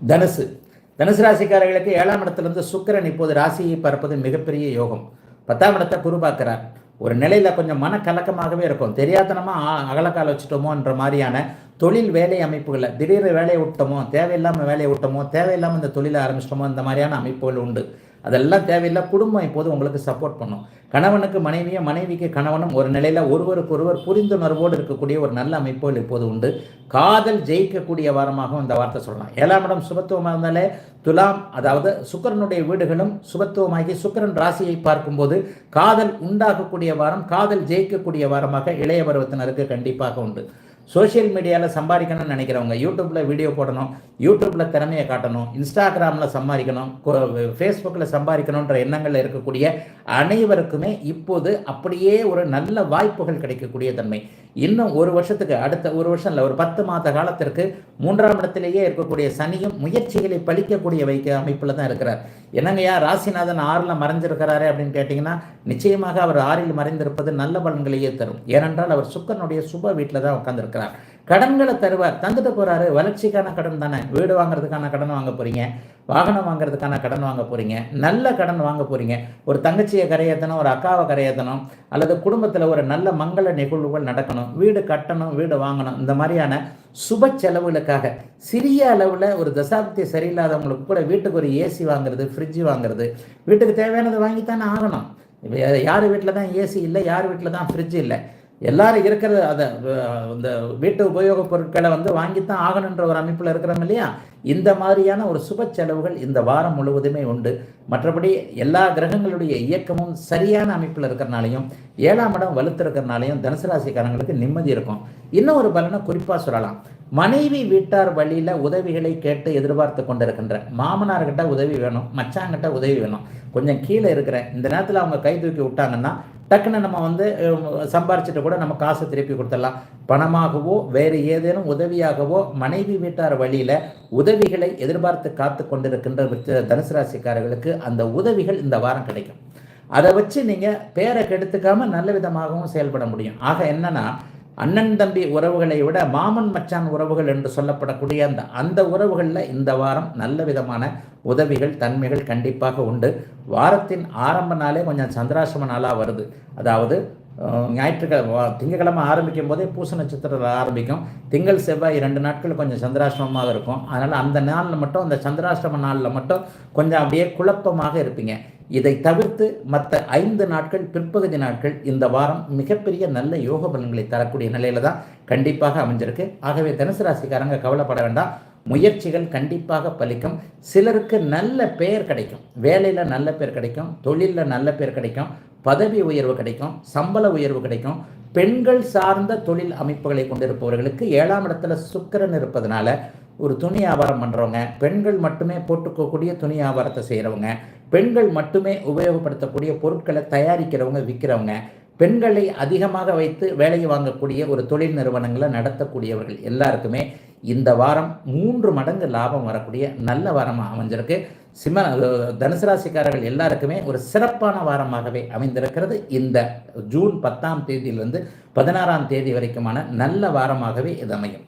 தனுசு. தனுசு ராசிக்காரர்களுக்கு ஏழாம் இடத்துலேருந்து சுக்கிரன் இப்போது ராசியை பார்ப்பது மிகப்பெரிய யோகம். பத்தாம் இடத்தை குருபாக்கிறார் ஒரு நிலையில் கொஞ்சம் மனக்கலக்கமாகவே இருக்கும். தெரியாதனமாக அகலக்கால வச்சுட்டோமோன்ற மாதிரியான தொழில் வேலை அமைப்புகளில் திடீர்னு வேலையை விட்டோமோ தேவையில்லாமல் வேலையை விட்டோமோ தேவையில்லாமல் இந்த தொழிலை ஆரம்பிச்சிட்டோமோ இந்த மாதிரியான அமைப்புகள் உண்டு. அதெல்லாம் தேவையில்லை. குடும்பம் இப்போது உங்களுக்கு சப்போர்ட் பண்ணும். கணவனுக்கு மனைவியும் மனைவிக்கு கணவனும் ஒரு நிலையில் ஒருவருக்கு ஒருவர் புரிந்துணர்வோடு இருக்கக்கூடிய ஒரு நல்ல அமைப்புகள் இப்போது உண்டு. காதல் ஜெயிக்கக்கூடிய வாரமாகவும் இந்த வார்த்தை சொல்லலாம். ஏழாம் இடம் சுபத்துவமாக இருந்தாலே துலாம் அதாவது சுக்கரனுடைய வீடுகளும் சுபத்துவமாகி சுக்கரன் ராசியை பார்க்கும்போது காதல் உண்டாகக்கூடிய வாரம் காதல் ஜெயிக்கக்கூடிய வாரமாக இளைய பருவத்தினருக்கு கண்டிப்பாக உண்டு. சோஷியல் மீடியாவில் சம்பாதிக்கணும்னு நினைக்கிறவங்க யூடியூப்பில் வீடியோ போடணும் யூடியூப்பில் திறமையை காட்டணும் இன்ஸ்டாகிராமில் சம்பாதிக்கணும் ஃபேஸ்புக்கில் சம்பாதிக்கணுன்ற எண்ணங்களில் இருக்கக்கூடிய அனைவருக்குமே இப்போது அப்படியே ஒரு நல்ல வாய்ப்புகள் கிடைக்கக்கூடிய தன்மை. இன்னும் ஒரு வருஷத்துக்கு அடுத்த ஒரு வருஷம் இல்லை ஒரு பத்து மாத காலத்திற்கு மூன்றாம் இடத்திலேயே இருக்கக்கூடிய சனியும் முயற்சிகளை பழிக்கக்கூடிய வைக்க அமைப்பில் தான் இருக்கிறார். என்னங்கய்யா ராசிநாதன் ஆறில் மறைஞ்சிருக்கிறாரு அப்படின்னு கேட்டிங்கன்னா நிச்சயமாக அவர் ஆறில் மறைந்திருப்பது நல்ல பலன்களையே தரும். ஏனென்றால் அவர் சுக்கரனுடைய சுப வீட்டில் தான் உட்காந்துருக்கிறார் கடன்களை தருவார். தந்துட்டு போகிறாரு வளர்ச்சிக்கான கடன் தானே. வீடு வாங்குறதுக்கான கடன் வாங்க போகிறீங்க வாகனம் வாங்குறதுக்கான கடன் வாங்க போகிறீங்க நல்ல கடன் வாங்க போகிறீங்க ஒரு தங்கச்சியை கரையேற்றணும் ஒரு அக்காவை கரையேற்றணும் அல்லது குடும்பத்தில் ஒரு நல்ல மங்கள நிகழ்வுகள் நடக்கணும். வீடு கட்டணும் வீடு வாங்கணும். இந்த மாதிரியான சுப செலவுகளுக்காக. சிறிய அளவில் ஒரு தசாப்தி சரியில்லாதவங்களுக்கு கூட வீட்டுக்கு ஒரு ஏசி வாங்குறது ஃப்ரிட்ஜ் வாங்குறது. வீட்டுக்கு தேவையானது வாங்கித்தானே ஆகணும். யார் வீட்டில் தான் ஏசி இல்லை யார் வீட்டில் தான் ஃப்ரிட்ஜ் இல்லை. எல்லாரும் இருக்கிறது அதை இந்த வீட்டு உபயோகப் பொருட்களை வந்து வாங்கித்தான் ஆகணுன்ற ஒரு அமைப்பில் இருக்கிறோம் இல்லையா? இந்த மாதிரியான ஒரு சுப செலவுகள் இந்த வாரம் முழுவதுமே உண்டு. மற்றபடி எல்லா கிரகங்களுடைய இயக்கமும் சரியான அமைப்பில் இருக்கிறனாலையும் ஏழாம் இடம் வலுத்திருக்கிறனாலையும் தனுசு ராசிக்காரங்களுக்கு நிம்மதி இருக்கும். இன்னும் ஒரு பலனை குறிப்பாக சொல்லலாம். மனைவி வீட்டார் வழியில் உதவிகளை கேட்டு எதிர்பார்த்து கொண்டிருக்கின்ற மாமனார்கிட்ட உதவி வேணும் மச்சாங்கிட்ட உதவி வேணும். கொஞ்சம் கீழே இருக்கிற இந்த நேரத்தில் அவங்க கை தூக்கி விட்டாங்கன்னா டக்குன்னு நம்ம வந்து சம்பாரிச்சிட்டு கூட நம்ம காசை திருப்பி கொடுத்துடலாம். பணமாகவோ வேறு ஏதேனும் உதவியாகவோ மனைவி வீட்டார் வழியில் உதவிகளை எதிர்பார்த்து காத்து கொண்டிருக்கின்ற தனுசு ராசிக்காரர்களுக்கு அந்த உதவிகள் இந்த வாரம் கிடைக்கும். அதை வச்சு நீங்கள் பேரை கெடுத்துக்காமல் நல்ல விதமாகவும் செயல்பட முடியும். ஆக என்னன்னா அண்ணன் தம்பி உறவுகளை விட மாமன் மச்சான் உறவுகள் என்று சொல்லப்படக்கூடிய அந்த அந்த உறவுகளில் இந்த வாரம் நல்ல விதமான உதவிகள் தன்மைகள் கண்டிப்பாக உண்டு. வாரத்தின் ஆரம்ப நாளே கொஞ்சம் சந்திராசிரம நாளாக வருது. அதாவது ஞாயிற்றுக்கிழமை திங்கக்கிழமை ஆரம்பிக்கும் போதே பூச நட்சத்திரத்தில் ஆரம்பிக்கும். திங்கள் செவ்வாய் ரெண்டு நாட்கள் கொஞ்சம் சந்திராஷ்டமமாக இருக்கும். அதனால் அந்த நாளில் மட்டும் அந்த சந்திராஷ்டம நாளில் மட்டும் கொஞ்சம் அப்படியே குழப்பமாக இருப்பீங்க. இதை தவிர்த்து மற்ற ஐந்து நாட்கள் பிற்பகுதி நாட்கள் இந்த வாரம் மிகப்பெரிய நல்ல யோக பலன்களை தரக்கூடிய நிலையில தான் கண்டிப்பாக அமைஞ்சிருக்கு. ஆகவே தனுசு ராசிக்காரங்க கவலைப்பட வேண்டாம். முயற்சிகள் கண்டிப்பாக பலிக்கும். சிலருக்கு நல்ல பெயர் கிடைக்கும். வேலையில் நல்ல பேர் கிடைக்கும். தொழிலில் நல்ல பேர் கிடைக்கும். பதவி உயர்வு கிடைக்கும் சம்பள உயர்வு கிடைக்கும். பெண்கள் சார்ந்த தொழில் அமைப்புகளை கொண்டிருப்பவர்களுக்கு ஏழாம் இடத்துல சுக்கரன் இருப்பதனால ஒரு துணி வியாபாரம் பண்ணுறவங்க பெண்கள் மட்டுமே போட்டுக்கக்கூடிய துணி வியாபாரத்தை செய்கிறவங்க பெண்கள் மட்டுமே உபயோகப்படுத்தக்கூடிய பொருட்களை தயாரிக்கிறவங்க விற்கிறவங்க பெண்களை அதிகமாக வைத்து வேலையை வாங்கக்கூடிய ஒரு தொழில் நிறுவனங்களை நடத்தக்கூடியவர்கள் எல்லாருக்குமே இந்த வாரம் மூன்று மடங்கு லாபம் வரக்கூடிய நல்ல வாரமாக அமைஞ்சிருக்கு. சிம்ம தனுசு ராசிக்காரர்கள் எல்லாருக்குமே ஒரு சிறப்பான வாரமாகவே அமைந்திருக்கிறது. இந்த ஜூன் பத்தாம் தேதியிலிருந்து பதினாறாம் தேதி வரைக்குமான நல்ல வாரமாகவே இது அமையும்.